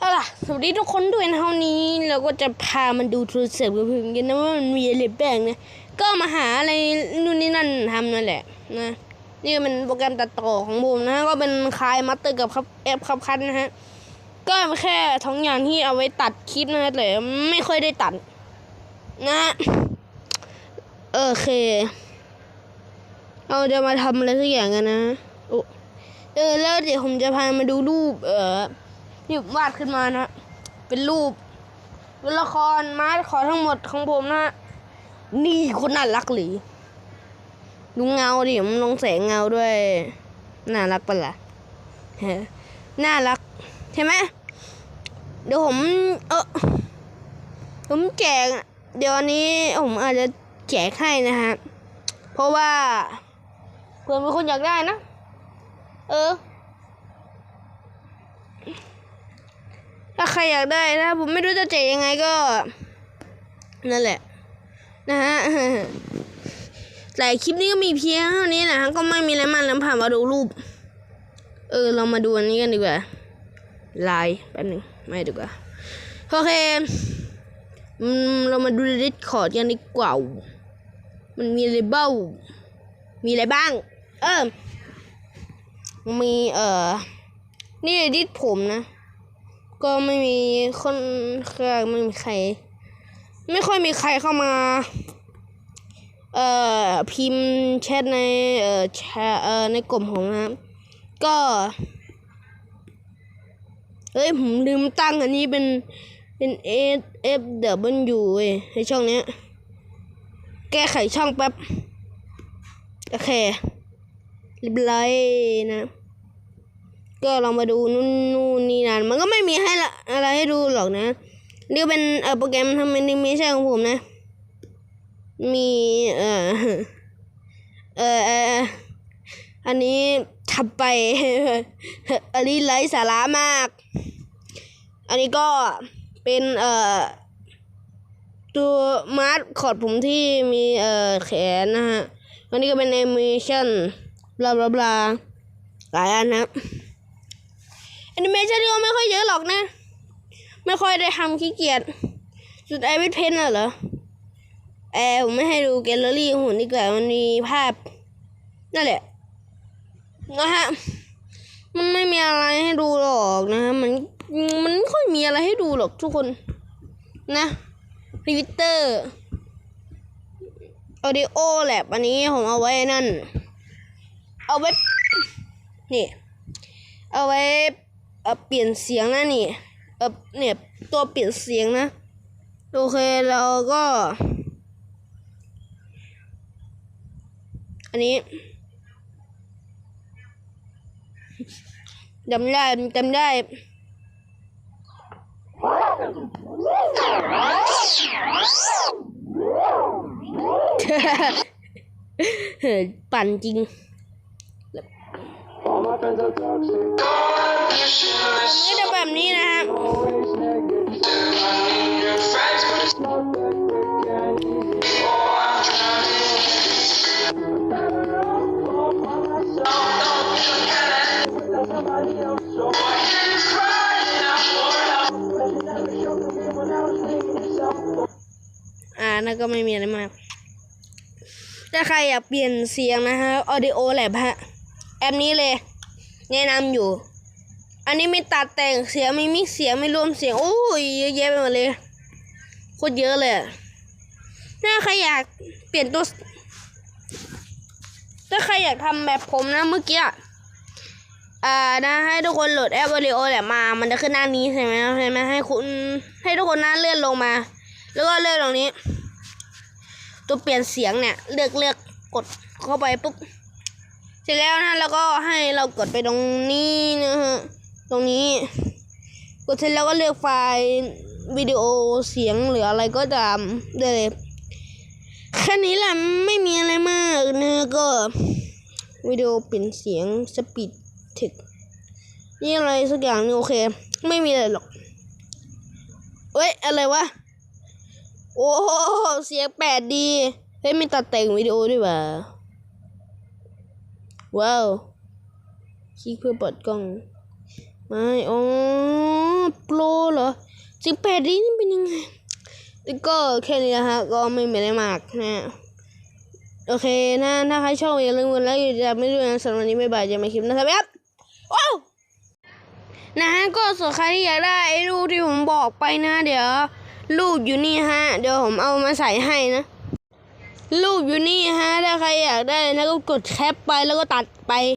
เอาล่ะสวัสดีทุกคนด้วยนะวันนี้เราก็จะพามันดูโทรศัพท์กับเพื่อนกันนะว่ามันมีอะไรบ้างนะก็มาหาอะไรนู่นนี่นั่นทำนั่นแหละนะนี่เป็นโปรแกรมตัดต่อของบูมนะก็เป็นคลายมัตเตอร์กับครับแอปคับคันนะฮะก็แค่ท้องอย่างที่เอาไว้ตัดคลิปนะแต่ไม่ค่อยได้ตัด นะโอเค เราจะมาทำอะไรสักอย่างกันนะโอ้เออแล้วเดี๋ยวผมจะพามาดูรูปเออ ที่วาดขึ้นมานะ เป็นรูปเป็นละครมาสคอทั้งหมดของผมนะ นี่คนน่ารักหรือดูเงาดิมันลงแสงเงาด้วย น่ารักปะล่ะฮะน่ารัก ใช่ไหมเดี๋ยวผมเออผมแจกเดี๋ยวอันนี้ผมอาจจะแจกให้นะฮะ เพราะว่าเพื่อนเป็นคนอยากได้นะ เออ ถ้าใครอยากได้นะผมไม่รู้จะแจกยังไงก็ นั่นแหละ นะฮะแต่คลิปนี้ก็มีเพียงเท่านี้นะฮะก็ไม่มีอะไรมากแล้วผ่านมาดูรูป เออ เรามาดูอันนี้กันดีกว่าไลน์แป๊บหนึ่งไม่ดีกว่าโอเคอืมเรามาดูดิสคอร์ดกันดีกว่ามันมีอะไรบ้างมีอะไรบ้าง เออมีเอ่อ นี่ดิสผมนะ ก็ไม่มีคนข้างไม่มีใคร ไม่ค่อยมีใครเข้ามา เอ่อพิมพ์แชทในเอ่อแชเอ่อในกลุ่มของนะครับก็เฮ้ยผมลืมตั้งอันนี้เป็นเป็น S F W เว้ยในช่องเนี้ย แก้ไขช่องแป๊บ โอเคเรียบร้อยนะ ก็ลองมาดูนู่นนู่นนี่นั่นมันก็ไม่มีให้อะไรให้ดูหรอกนะนี่เป็นเอ่อโปรแกรมทำแอนิเมชันของผมนะ มีเอ่อเอ่ออันนี้ทำไป อันนี้ไร้สาระมาก อันนี้ก็เป็นเอ่อตัวมาร์คคอร์ดผมที่มีเอ่อแขนนะฮะอันนี้ก็เป็นแอนิเมชันบลาบลาบลาหลายอันนะ นิเมชันก็ไม่ค่อยเยอะหรอกนะ ไม่ค่อยได้ทำขี้เกียจสุดไอวิทเพนน่ะเหรอแอร์ผมไม่ให้ดูแกลเลอรี่ของผมดีกว่ามันมีภาพ นั่นแหละนะฮะมันไม่มีอะไรให้ดูหรอกนะฮะมันมันไม่ค่อยมีอะไรให้ดูหรอกทุกคนนะทวิตเตอร์ออดิโอแลบอันนี้ผมเอาไว้นั่น เอาไว้ นี่ เอาไว้ เออเปลี่ยนเสียงนะนี่เออเนี่ยตัวเปลี่ยนเสียงนะ โอเคเราก็ อันนี้จำได้จำได้เฮ้ยปั่นจริง All my friends are toxic. มันก็จะแบบนี้นะครับอ่านั่นก็ไม่มีอะไรมาก ถ้าใครอยากเปลี่ยนเสียงนะฮะอ Audio Lab ฮะ แอปนี้เลย แนะนำอยู่ อันนี้ไม่ตัดแต่งเสียงไม่มิกเสียงไม่รวมเสียงโอ้ยเยอะแยะไปหมดเลยโคตรเยอะเลยถ้าใครอยากเปลี่ยนตัว ถ้าใครอยากทำแบบผมนะเมื่อกี้อ่านะให้ทุกคนโหลดแอป Audio Lab มา มันจะขึ้นหน้านี้ใช่ไหมใช่ไหมให้คุณให้ทุกคนหน้าเลื่อนลงมา แล้วก็เลื่อกตรงนี้ ตัวเปลี่ยนเสียงเนี่ย เลือกเลือกกดเข้าไปปุ๊บเสร็จแล้วนะแล้วก็ให้เรากดไปตรงนี้นะฮะ ตรงนี้ กดเสร็จแล้วก็เลือกไฟล์วิดีโอเสียงหรืออะไรก็ตามได้เลยแค่นี้แหละไม่มีอะไรมากนะก็วิดีโอเปลี่ยนเสียงสปีดเทคนี่อะไรสักอย่างนี่โอเค ไม่มีอะไรหรอกเว้ยอะไรวะ โอ้โหเสียงแปดดีเฮ้ยมีตัดแต่งวิดีโอด้วยว่ะว้าวคลิกเพื่อเปิดกล้อง ไม่อ๋อโปรอสิบแปดนี่เป็นยังไงแล้วก็แค่นี้นะฮะก็ไม่มีอะไรมากนะโอเคนะถ้าใครชอบอย่าลืมกดไลค์จะไม่ด้วยนะสำหรับวันนี้บ๊ายบายจะมาคลิปนะครับครับโอ้วนะฮะก็ส่วนใครที่อยากได้ไอ้รูปที่ผมบอกไปนะ เดี๋ยวรูปอยู่นี่ฮะ เดี๋ยวผมเอามาใส่ให้นะรูปอยู่นี่ฮะถ้าใครอยากได้นะก็กดแคปไปแล้วก็ตัดไป